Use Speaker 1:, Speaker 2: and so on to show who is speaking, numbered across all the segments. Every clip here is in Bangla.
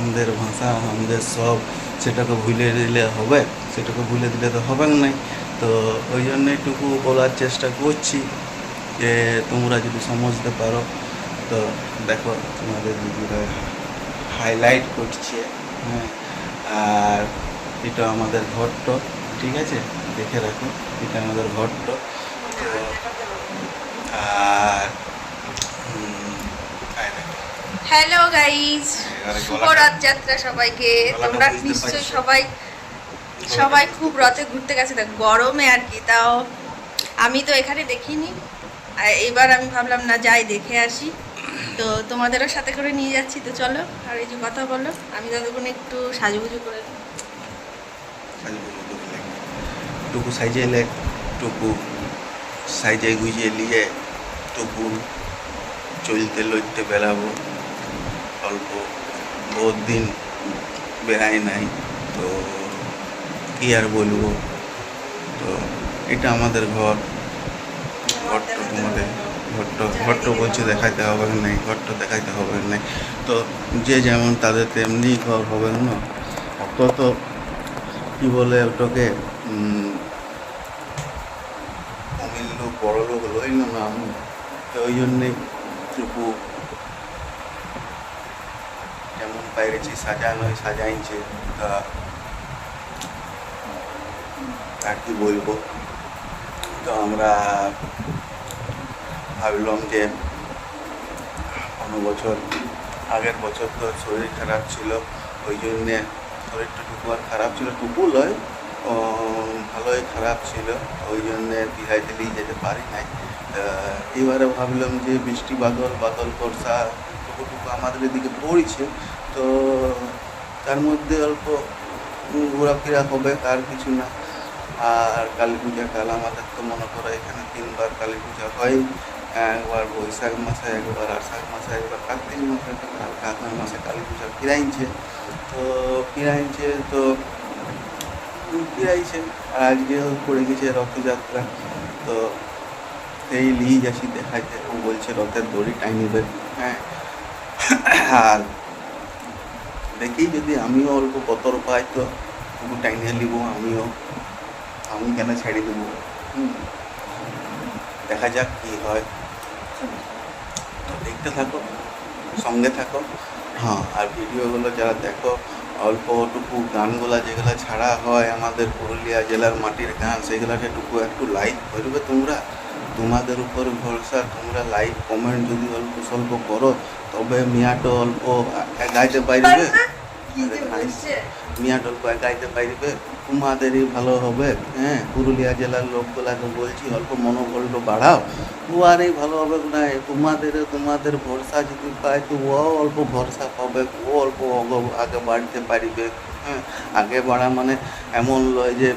Speaker 1: আমাদের ভাষা, আমাদের সব সেটাকে ভুলে দিলে হবে, সেটাকে ভুলে দিলে তো হবে না তো ওই জন্য একটুকু বলার চেষ্টা করছি যে তোমরা যদি সমঝতে পারো। তো দেখো তোমাদের দিদিরা হাইলাইট করছে হ্যাঁ আর এটা আমাদের ঘট্ট, ঠিক আছে? দেখে রাখো, এটা আমাদের ঘট্ট। আর।
Speaker 2: হ্যালো গাইজ শুভ রথযাত্রা সবাইকে। তোমরা নিশ্চয়ই সবাই সবাই খুব রথে ঘুরতে গেছে। দেখ গরমে আর কি তাও আমি তো এখানে দেখিনি। এবার আমি ভাবলাম না যাই দেখে আসি। তো তোমাদেরও সাথে করে নিয়ে যাচ্ছি। তো চলো আর এই যে কথা বলো আমি ততক্ষণ একটু সাজুগুজু করে।
Speaker 1: টুকু সাইজে লে টুকু সাইজে গুজিয়ে নিয়ে টুকু চলতে লইতে বেড়াবো। অল্প বহুত দিন বেড়াই নাই, তো কি আর বলব? তো এটা আমাদের ঘর। ঘরটা তোমাদের ঘরটা ঘরটা বলছে দেখাইতে হবে নাই ঘরটা দেখাইতে হবে নাই তো যে যেমন তাদের তেমনি ঘর হবে না। অত তো কি বলে ওটাকে? অমিল লোক বড় লোক লইল না আমি তো ওই জন্যে টুকু পাইরেছি সাজানো সাজাইছে তা আর কি বলব? তো আমরা ভাবলাম যে কোনো বছর আগের বছর তো শরীর খারাপ ছিল ওই জন্যে শরীরটা টুকু আর খারাপ ছিল টুকু ও, ভালোই খারাপ ছিল ওই জন্যে দীঘায় দিল্লি যেতে পারি নাই। এবারে ভাবলাম যে বৃষ্টি বাদল বাদল বর্ষা টুকু আমাদের এদিকে পড়ছে তো তার মধ্যে অল্প ঘোরাফেরা হবে, আর কিছু না। আর কালী পূজা কাল আমাদের তো মনে করো এখানে তিনবার কালী পূজা হয়। একবার বৈশাখ মাসে, একবার আষাঢ় মাসে, একবার কার্তিক মাসে কার্তিক মাসে কালী পূজা ফিরাইছে। তো ফিরাইছে তো ফিরাইছে, আর আজকে পড়ে গেছে রথযাত্রা। তো সেই লিয়ে যাচ্ছি দেখাইতে, ও বলছে রথের দড়ি টাইনিবে হ্যাঁ। আর দেখি যদি আমিও অল্প বতর পাই তো একটু টাইনে নিব আমিও আমি কেন ছেড়ে দেবো? দেখা যাক কি হয়। তো দেখতে থাকো সঙ্গে থাকো। হ্যাঁ। আর ভিডিওগুলো যারা দেখো অল্পটুকু গানগুলা যেগুলো ছাড়া হয় আমাদের পুরুলিয়া জেলার মাটির গান সেগুলোকে টুকু একটু লাইক করবে তোমরা। তোমাদের উপর ভরসা তোমরা লাইক কমেন্ট যদি অল্প স্বল্প করো তবে মিয়াটো অল্প গাইতে পারবে।
Speaker 2: কি যে বলছে?
Speaker 1: গাইতে পারবে তোমাদেরই ভালো হবে হ্যাঁ? পুরুলিয়া জেলার লোকগুলাকে বলছি অল্প মনোবলটা বাড়াও। ও আরই ভালো হবে না তোমাদের তোমাদের ভরসা যদি পায় তো ও অল্প ভরসা পাবে ও অল্প আগে বাড়তে পারবে হ্যাঁ? আগে বাড়া মানে এমন লয় যে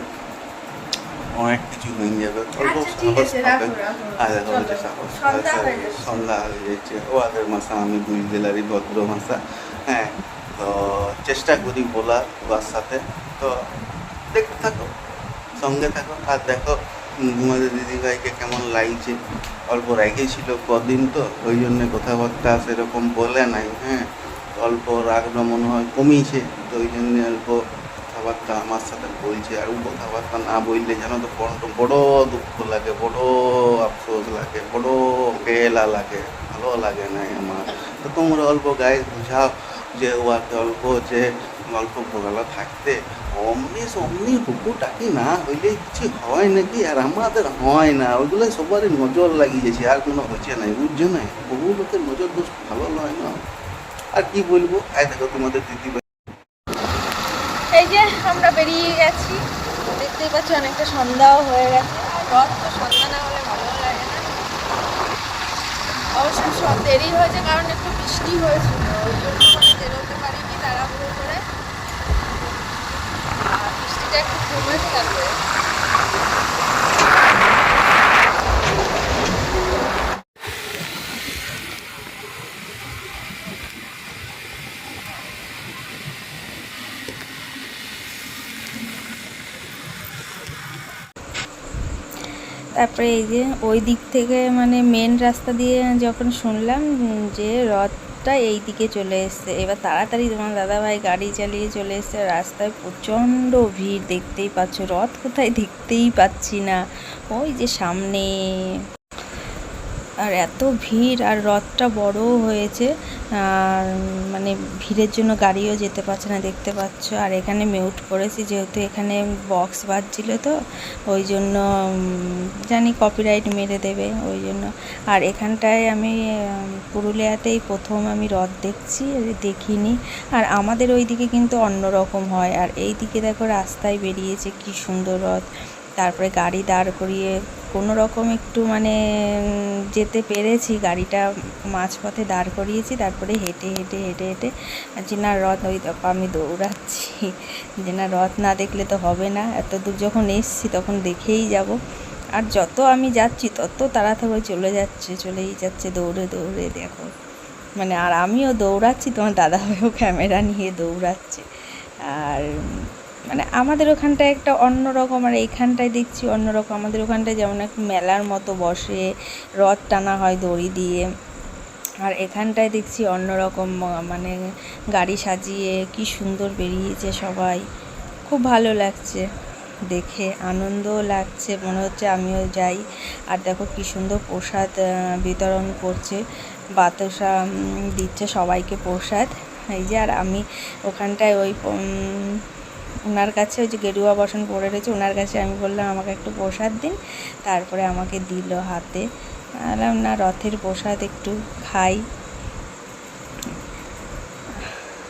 Speaker 1: অনেক কিছু হয়ে যাবে অল্প
Speaker 2: আচ্ছা,
Speaker 1: সাহস পাবে। হচ্ছে সাহস
Speaker 2: সন্ধ্যা হয়ে যাচ্ছে।
Speaker 1: ও আগের মাসা আমি দুই জেলারই ভদ্র ভাষা হ্যাঁ? তো চেষ্টা করি বলা ওর সাথে। তো দেখতে থাকো, সঙ্গে থাকো। আর দেখো তোমাদের দিদিভাইকে কেমন লাগছে? অল্প রেগেছিল কদিন তো, ওই জন্য কথাবার্তা সেরকম বলে নাই হ্যাঁ? অল্প রাগটা মনে হয় কমিয়েছে, তো ওই জন্য অল্প কথাবার্তা আমার সাথে বলছে। আর কথাবার্তা না বললে জানো তো, বড় বড় দুঃখ লাগে, বড় আফসোস লাগে, বড় বেলা লাগে, ভালো লাগে না আমার। তো তোমরা অল্প গায়ে বুঝাও। যে ওয়াকে অল্প যে অল্প ভোগালা থাকতে, অমনি অমনি হুকু টাকি না হইলে কিছু হয় নাকি? আর আমাদের হয় না। ওইগুলো সবারই নজর লাগিয়েছে, আর কোনো হচ্ছে নাই বুঝছ না? বহু লোকের নজর দোষ ভালো নয় না। আর কি বলব? আয় দেখো তোমাদের দিদি
Speaker 2: এই যে আমরা বেরিয়ে গেছি। দেখতেই পাচ্ছি অনেকটা সন্ধ্যাও হয়ে গেছে। রথ সব দেরি হয়েছে, কারণ একটু বৃষ্টি হয়েছিল, ওই জন্য মানে বেরোতে পারিনি তাড়াহুড়ো করে তারপরে এই যে ওই দিক থেকে মানে মেন রাস্তা দিয়ে যখন শুনলাম যে যে রথটা এই দিকে চলে এসছে। এবার তাড়াতাড়ি তোমার দাদাভাই গাড়ি চালিয়ে চলে এসছে। রাস্তায় প্রচণ্ড ভিড়, দেখতেই পাচ্ছ। রথ কোথায় দেখতেই পাচ্ছি না। ওই যে সামনে। আর এত ভিড় আর রথটা বড়ও হয়েছে, আর মানে ভিড়ের জন্য গাড়িও যেতে পারছে না দেখতে পাচ্ছ। আর এখানে মিউট করেছি যেহেতু এখানে বক্স বাজছিল তো, ওই জন্য জানি কপিরাইট মেরে দেবে ওই জন্য। আর এখানটায় আমি পুরুলিয়াতেই প্রথম আমি রথ দেখছি, দেখিনি। আর আমাদের ওই দিকে কিন্তু অন্যরকম হয়। আর এই দিকে দেখো রাস্তায় বেরিয়েছে কি সুন্দর রথ। তারপরে গাড়ি দাঁড় করিয়ে কোনো রকম একটু মানে যেতে পেরেছি। গাড়িটা মাঝপথে দাঁড় করিয়েছি, তারপরে হেঁটে হেঁটে হেঁটে হেঁটে যে না রথ, ওই আমি দৌড়াচ্ছি। যে না রথ না দেখলে তো হবে না। এত দূর যখন এসছি তখন দেখেই যাব। আর যত আমি যাচ্ছি, তত তাড়াতাড়ি চলে যাচ্ছে, চলেই যাচ্ছে দৌড়ে দৌড়ে, দেখো। মানে আর আমিও দৌড়াচ্ছি, তোমার দাদাভাইও ক্যামেরা নিয়ে দৌড়াচ্ছে। আর মানে আমাদের ওখানটায় একটা অন্যরকম আর এইখানটায় দেখছি অন্যরকম আমাদের ওখানটায় যেমন এক মেলার মতো বসে, রথ টানা হয় দড়ি দিয়ে। আর এখানটায় দেখছি অন্যরকম মানে গাড়ি সাজিয়ে কি সুন্দর বেরিয়েছে সবাই। খুব ভালো লাগছে দেখে, আনন্দও লাগছে, মনে হচ্ছে আমিও যাই। আর দেখো কি সুন্দর প্রসাদ বিতরণ করছে, বাতাসা দিচ্ছে সবাইকে প্রসাদ। এই যে, আর আমি ওখানটায় ওই ওনার কাছে ওই যে গেরুয়া বসন পড়ে রয়েছে, ওনার কাছে আমি বললাম, আমাকে একটু প্রসাদ দিন। তারপরে আমাকে দিল হাতে। বললাম, না, রথের প্রসাদ একটু খাই।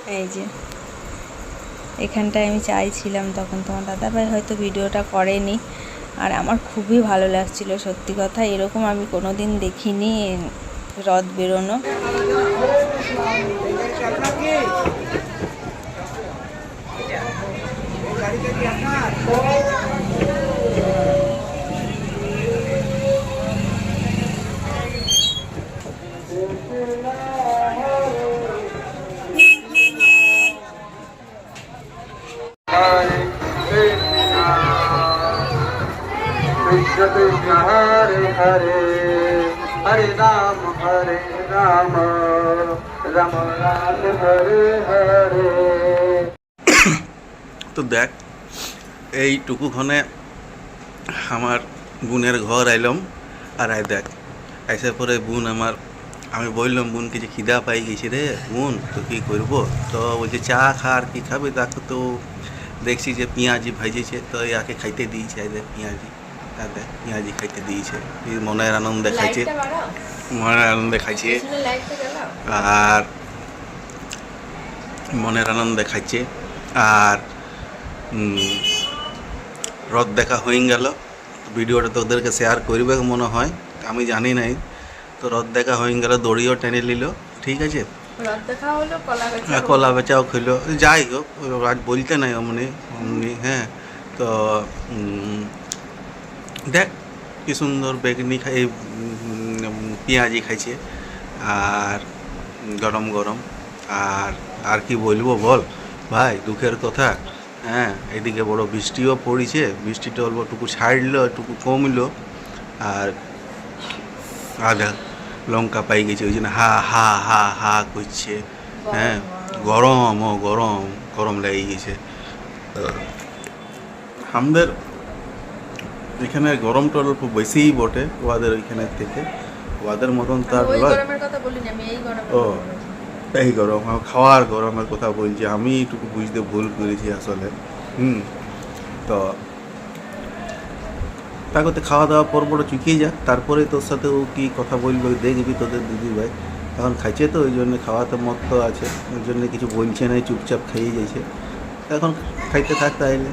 Speaker 2: এই যে, এখানটায় আমি চাইছিলাম তখন তোমার দাদাভাই হয়তো ভিডিওটা করেনি। আর আমার খুবই ভালো লাগছিল, সত্যি কথা। এরকম আমি কোনো দিন দেখিনি রথ বেরোনো।
Speaker 3: हरे हरे हरे राम हरे राम राम राम हरे हरे
Speaker 1: তো দেখ এইটুকুক্ষণে আমার বোনের ঘর আইলাম আর আই দেখ আইসে পরে বোন আমার আমি বললাম বোনকে যে খিদা পাই গেছি রে বোন তো কী করব? তো বলছে চা খা আর কি খাবে তাকে তো। দেখছি যে পেঁয়াজি ভাজিছে তো ইয়াকে খাইতে দিয়েছে এই দেখ পেঁয়াজি আর দেখ পেঁয়াজি খাইতে দিয়েছে। মনের আনন্দে খাইছে। মনের আনন্দে খাইছে। আর মনের আনন্দে খাইছে। আর রথ দেখা হয়ে গেল। ভিডিওটা তোদেরকে শেয়ার করবে মনে হয় আমি জানি নাই। তো রথ দেখা হয়ে গেল দড়িও টেনে নিল ঠিক আছে?
Speaker 2: হলো কলা
Speaker 1: বেচাও খেলো যাই হোক আজ বলতে নাই অমনি অমনি হ্যাঁ। তো দেখ কি সুন্দর বেগনি খাই পেঁয়াজি খাইছে আর গরম গরম আর আর কি বলব বল? ভাই দুঃখের কথা। হ্যাঁ এদিকে বড় বৃষ্টিও পড়েছে বৃষ্টিটা অল্প টুকু ছাড়লো টুকু কমলো আর আধা লঙ্কা পাই গেছে ওই জন্য হা হা হা হা করছে। হ্যাঁ গরম ও গরম গরম লেগে গেছে। আমাদের এখানে গরমটা অল্প বেশিই বটে ওদের ওইখানের থেকে। ওদের মতন তার ও। এই গরম, আমার খাওয়ার গরমের কথা বলছি, আমি একটু বুঝতে ভুল করেছি আসলে। হুম, তো তা করতে খাওয়া দাওয়া পর পর চুকিয়ে যাক, তারপরে তোর সাথে ও কী কথা বলবে দেখবি তোদের দিদি ভাই এখন খাইছে তো, ওই জন্য খাওয়াতে মত আছে ওই জন্য কিছু বলছে না, চুপচাপ খেয়ে যাচ্ছে এখন খাইতে থাক তাইলে।